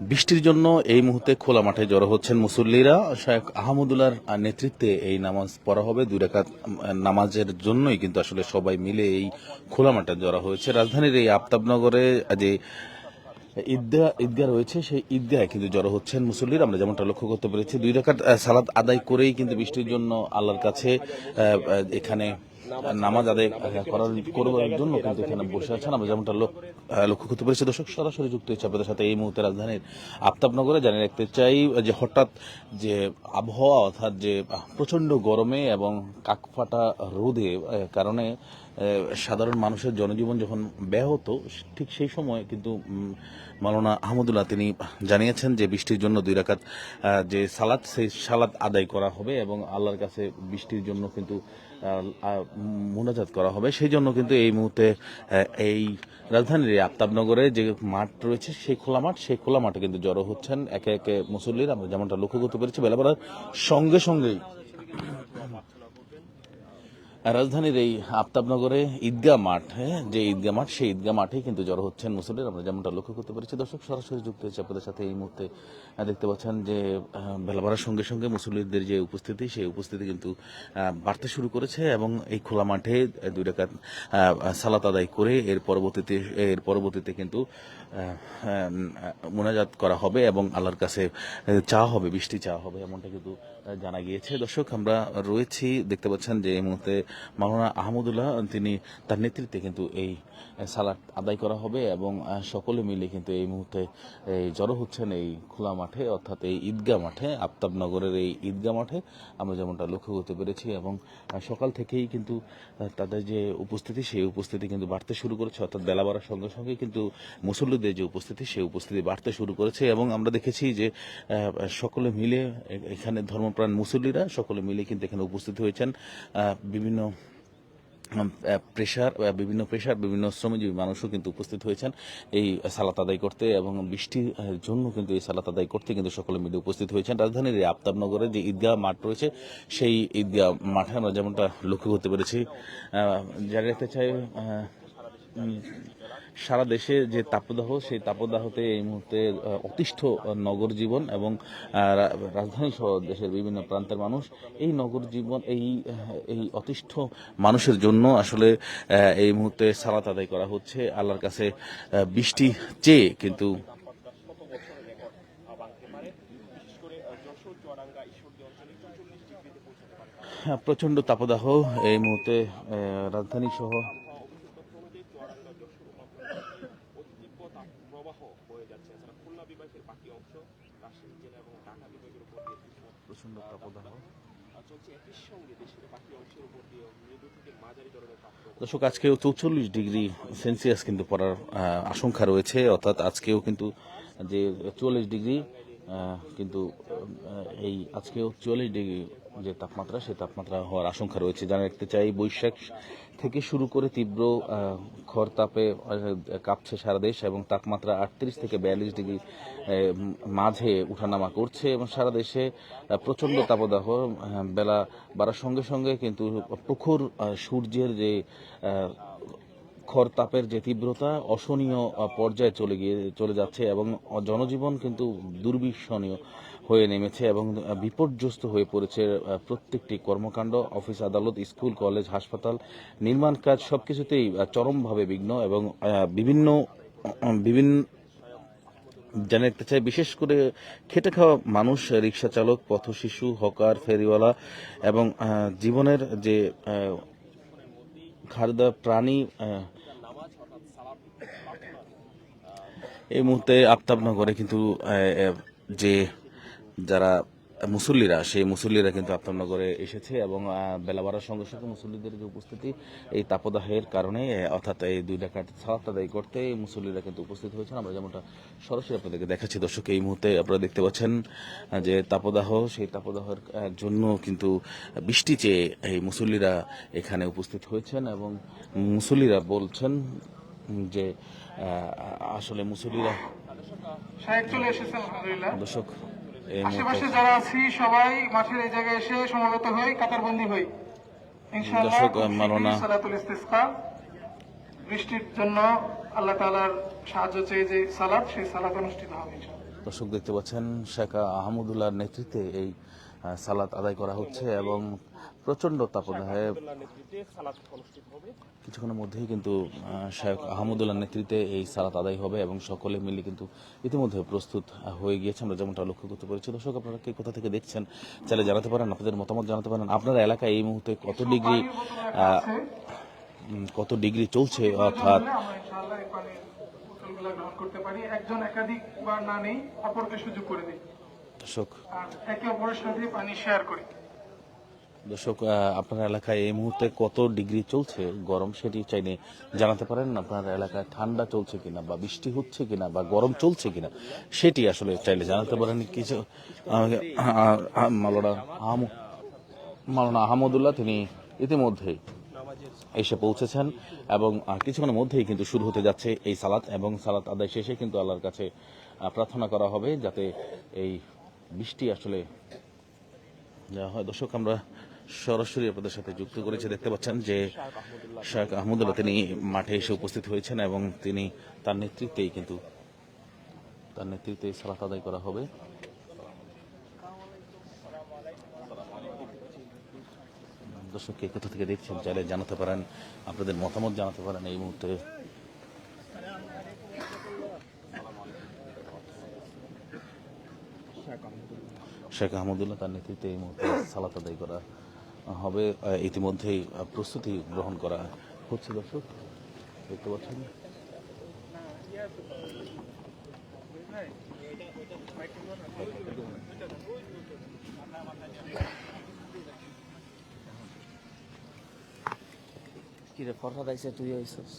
বৃষ্টির জন্য এই মুহূর্তে খোলা মাঠে জড়ো হচ্ছেন মুসল্লিরা। শেখ আহমদুল্লাহর নেতৃত্বে এই নামাজ পড়া হবে। দুই রাকাত নামাজের জন্যই কিন্তু আসলে সবাই মিলে এই খোলা মাঠে জড়ো হয়েছে। রাজধানীর এই আফতাবনগরে যে ঈদগাহ ঈদগাহ রয়েছে। সেই ঈদগাহে কিন্তু জড়ো হচ্ছেন মুসল্লির। আমরা যেমনটা লক্ষ্য করতে পেরেছি, দুই রাকাত সালাত আদায় করেই কিন্তু বৃষ্টির জন্য আল্লাহর কাছে এখানে নামাজ আদায় করার করবার জন্য কিন্তু এখানে বসে আছেন। আমরা যেমনটা লোক- লক্ষ্য করতে পেরেছি দর্শক সরাসরি যুক্ত হয়েছে আপনাদের সাথে এই মুহূর্তে রাজধানীর আফতাবনগরে। জানিয়ে রাখতে চাই যে হঠাৎ যে আবহাওয়া অর্থাৎ যে প্রচণ্ড গরমে এবং কাকফাটা রোদে কারণে সাধারণ মানুষের জনজীবন যখন ব্যাহত ঠিক সেই সময় কিন্তু উম, মাওলানা আহমদুল্লাহ তিনি জানিয়েছেন যে বৃষ্টির জন্য দুই রাকাত যে সালাদ সেই সালাদ আদায় করা হবে এবং আল্লাহর কাছে বৃষ্টির জন্য কিন্তু মোনাজাত করা হবে। সেই জন্য কিন্তু এই মুহূর্তে এই রাজধানীর আফতাবনগরে যে মাঠ রয়েছে, সেই খোলা মাঠ, সেই খোলা মাঠে কিন্তু জড়ো হচ্ছেন একে একে মুসল্লির। আমরা যেমনটা লক্ষ্য করতে পেরেছি, বেলা সঙ্গে সঙ্গেই রাজধানীর এই আফতাবনগরে ঈদগাহ মাঠ হ্যাঁ যে ঈদগাহ মাঠ সেই ঈদগাহ মাঠেই কিন্তু জড়ো হচ্ছেন মুসল্লির। আমরা যেমনটা লক্ষ্য করতে পেরেছি দর্শক সরাসরি যুক্ত হয়েছে আপনাদের সাথে এই মুহূর্তে। দেখতে পাচ্ছেন যে আহ, সঙ্গে সঙ্গে মুসল্লিদের যে উপস্থিতি সেই উপস্থিতি কিন্তু বাড়তে শুরু করেছে এবং এই খোলা মাঠে দুই রেখাত সালাত আদায় করে এর পরবর্তীতে এর পরবর্তীতে কিন্তু মোনাজাত করা হবে এবং আল্লাহর কাছে চা হবে বৃষ্টি চা হবে এমনটা কিন্তু জানা গিয়েছে। দর্শক আমরা রয়েছি দেখতে পাচ্ছেন যে এই মুহূর্তে মাওলানা আহমদুল্লাহ, তিনি তার নেতৃত্বে কিন্তু এই সালাদ আদায় করা হবে এবং সকলে মিলে কিন্তু এই মুহূর্তে জড়ো হচ্ছেন এই খোলা মাঠে, অর্থাৎ এই ঈদগাহ মাঠে, আফতাবনগরের এই ঈদগাহ মাঠে। আমরা যেমনটা লক্ষ্য করতে পেরেছি এবং সকাল থেকেই কিন্তু তাদের যে উপস্থিতি, সেই উপস্থিতি কিন্তু বাড়তে শুরু করেছে। অর্থাৎ বেলা বাড়ার সঙ্গে সঙ্গে কিন্তু মুসল্লিদের যে উপস্থিতি, সেই উপস্থিতি বাড়তে শুরু করেছে এবং আমরা দেখেছি যে সকলে মিলে এখানে ধর্মপ্রাণ মুসল্লিরা সকলে মিলে কিন্তু এখানে উপস্থিত হয়েছেন। বিভিন্ন প্রেশার বিভিন্ন প্রেশার বিভিন্ন শ্রমজীবী মানুষও কিন্তু উপস্থিত হয়েছেন এই সালাত আদায় করতে এবং বৃষ্টির জন্য কিন্তু এই সালাত আদায় করতে কিন্তু সকলে মিলে উপস্থিত হয়েছেন। রাজধানীর আফতাবনগরে যে ঈদগাহ মাঠ রয়েছে, সেই ঈদগাহ মাঠে আমরা যেমনটা লক্ষ্য করতে পেরেছি জানিয়ে রাখতে চাই সারা দেশে যে তাপদাহ সেই তাপদাহতে এই মুহূর্তে অতিষ্ঠ নগর জীবন এবং রাজধানী সহ দেশের বিভিন্ন প্রান্তের মানুষ এই নগর জীবন এই এই অতিষ্ঠ মানুষের জন্য আসলে এই মুহূর্তে সালাত আদায় করা হচ্ছে। আল্লাহর কাছে বৃষ্টি চেয়ে কিন্তু হ্যাঁ, প্রচণ্ড তাপদাহ এই মুহূর্তে রাজধানী সহ প্রচণ্ড তাপদাহ। দর্শক, আজকেও চৌচল্লিশ ডিগ্রি সেলসিয়াস কিন্তু পড়ার আশঙ্কা রয়েছে, অর্থাৎ আজকেও কিন্তু যে চুয়াল্লিশ ডিগ্রি কিন্তু এই আজকে চুয়াল্লিশ ডিগ্রি যে তাপমাত্রা, সেই তাপমাত্রা হওয়ার আশঙ্কা রয়েছে। জানা রাখতে চাই, বৈশাখ থেকে শুরু করে তীব্র খর তাপে কাঁপছে সারা দেশ এবং তাপমাত্রা আটত্রিশ থেকে বিয়াল্লিশ ডিগ্রি মাঝে উঠানামা করছে এবং সারা দেশে প্রচণ্ড তাপদাহ বেলা বাড়ার সঙ্গে সঙ্গে কিন্তু প্রখর সূর্যের যে খর তাপের যে তীব্রতা, অসহনীয় পর্যায়ে চলে গিয়ে, চলে যাচ্ছে এবং জনজীবন কিন্তু দুর্বিষণীয় হয়ে নেমেছে এবং বিপর্যস্ত হয়ে পড়েছে প্রত্যেকটি কর্মকাণ্ড, অফিস আদালত, স্কুল, কলেজ, হাসপাতাল, নির্মাণ কাজ সব কিছুতেই চরমভাবে বিঘ্ন এবং বিভিন্ন বিভিন্ন জানিয়ে রাখতে চাই বিশেষ করে খেটে খাওয়া মানুষ রিক্সা চালক পথ শিশু হকার, ফেরিওয়ালা এবং জীবনের যে খাদ্য প্রাণী এই মুহূর্তে আফতাবনগরে কিন্তু যে যারা মুসল্লিরা সেই মুসল্লিরা কিন্তু আত্মনগরে এসেছে এবং বেলা বাড়ার সঙ্গে সঙ্গে মুসল্লিদের যে উপস্থিতি এই তাপদাহের কারণে অর্থাৎ এই দুই ডাকাত সালাত আদায় করতে এই মুসল্লিরা কিন্তু উপস্থিত হয়েছেন। আমরা যেমনটা সরাসরি আপনাদেরকে দেখাচ্ছি দর্শক এই মুহূর্তে আপনারা দেখতে পাচ্ছেন যে তাপদাহ সেই তাপদাহের জন্য কিন্তু বৃষ্টি চেয়ে এই মুসল্লিরা এখানে উপস্থিত হয়েছেন এবং মুসল্লিরা বলছেন যে আসলে মুসল্লিরা দর্শক আশেপাশে যারা আছি সবাই মাঠের এই জায়গায় এসে সমবেত হই কাতারবন্দি হই। বৃষ্টির জন্য আল্লাহ তালার সাহায্য চেয়ে যে সালাত সেই সালাত অনুষ্ঠিত হবে দর্শক দেখতে পাচ্ছেন শেখা আহমদুল্লাহর নেতৃত্বে এই সালাত আদায় করা হচ্ছে এবং প্রচণ্ড তাপদাহে কিছুক্ষণের মধ্যেই কিন্তু শেখ আহমদুল্লাহর নেতৃত্বে এই সালাত আদায় হবে এবং সকলে মিলে কিন্তু ইতিমধ্যে প্রস্তুত হয়ে গিয়েছে। আমরা যেমনটা লক্ষ্য করতে পেরেছি। দর্শক, আপনারা কে কোথা থেকে দেখছেন, চাইলে জানাতে পারেন, আপনাদের মতামত জানাতে পারেন। আপনার এলাকায় এই মুহূর্তে কত ডিগ্রি কত ডিগ্রি চলছে অর্থাৎ? করতে পারি। একজন একাধিক বার না নেই, অপরকে সুযোগ করে দিই। দর্শক দর্শক আপনার এলাকায় এই মুহূর্তে কত ডিগ্রি চলছে? গরম সেটি চাইলে জানাতে পারেন আপনার এলাকায় ঠান্ডা চলছে কিনা বা বৃষ্টি হচ্ছে কিনা বা গরম চলছে কিনা সেটি আসলে চাইলে জানাতে পারেন। কিছু আহম মাওলানা আহমদুল্লাহ তিনি ইতিমধ্যেই এসে পৌঁছেছেন এবং কিছুক্ষণের মধ্যেই কিন্তু শুরু হতে যাচ্ছে এই সালাত এবং সালাত আদায় শেষে কিন্তু আল্লাহর কাছে প্রার্থনা করা হবে যাতে এই বৃষ্টি আসলে যা হয়। দর্শক, আমরা সরাসরি আপনাদের সাথে যুক্ত করেছে। দেখতে পাচ্ছেন যে শেখ আহমদুল্লাহ তিনি মাঠে এসে উপস্থিত হয়েছেন এবং তিনি তার নেতৃত্বেই কিন্তু তার নেতৃত্বে সালাত আদায় করা হবে। দর্শক, কে কোথা থেকে দেখছেন? চাইলে জানাতে পারেন, আপনাদের মতামত জানাতে পারেন। এই মুহূর্তে শেখ আহমদুল্লাহ। তার নেতৃত্বে এই মুহূর্তে সালাত আদায় করা হবে। ইতিমধ্যেই প্রস্তুতি গ্রহণ করা হচ্ছে দর্শক। দেখতে পাচ্ছেন। কিরে ফরহাদ আইসে তুই আইসস